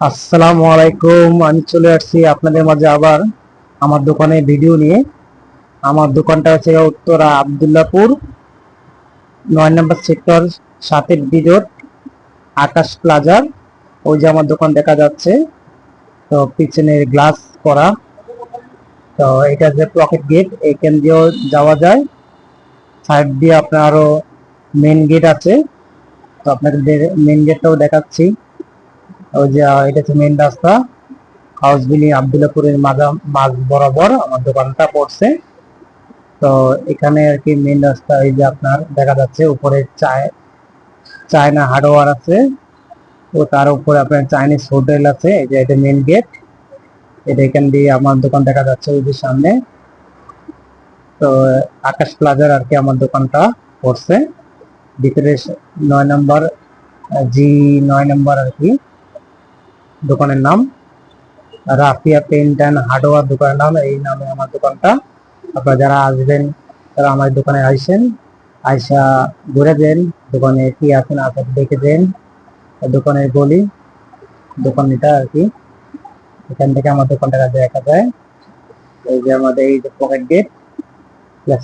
আসসালামু আলাইকুম। আমি চলে আসছি আপনাদের মাঝে আবার আমার দোকানে ভিডিও নিয়ে। আমার দোকানটা হচ্ছে উত্তরা আবদুল্লাপুর, নয় নম্বর সেক্টর, সাতের বিরোধ আকাশ প্লাজার। ওই যে আমার দোকান দেখা যাচ্ছে। তো পিছনে গ্লাস করা। তো এটা যে পকেট গেট এখান দিয়েও যাওয়া যায়। সাইড দিয়ে আপনার আরও মেন গেট আছে। তো আপনাদের মেন গেটটাও দেখাচ্ছি। ওই যে এটা হচ্ছে মেন রাস্তা। হাউস বিলি আবদুল্লাপুরের মাঝা মাঝ বরাবর আমার দোকানটা পড়ছে। তো এখানে আর কি মেন রাস্তা, এই যে আপনার দেখা যাচ্ছে উপরে চায় চায়না হার্ডওয়ার আছে। ও তার উপরে আপনার চাইনিজ হোটেল আছে। এই যে, এটা মেন গেট এটা এখান দিয়ে আমার দোকান দেখা যাচ্ছে ওই যে সামনে। তো, আকাশ প্লাজার আর কি আমার দোকানটা পড়ছে। ভিতরে নয় নম্বর জি নয় নম্বর আর কি। দোকানের নাম। রাফিয়া পেন্ট অ্যান্ড হার্ডওয়ার দোকানের নাম, এই নামে আমার দোকানটা। আপনারা যারা আসবেন, তারা আমার দোকানে আসেন। আইসা ঘুরে দেন, দোকানে কি আছে না আছে দেখে দেন। দোকানের গলি দোকান এটা আর কি। এখান থেকে আমার দোকানটা দেখা যায়। এই যে আমাদের এই যে পকেট গেট প্লাস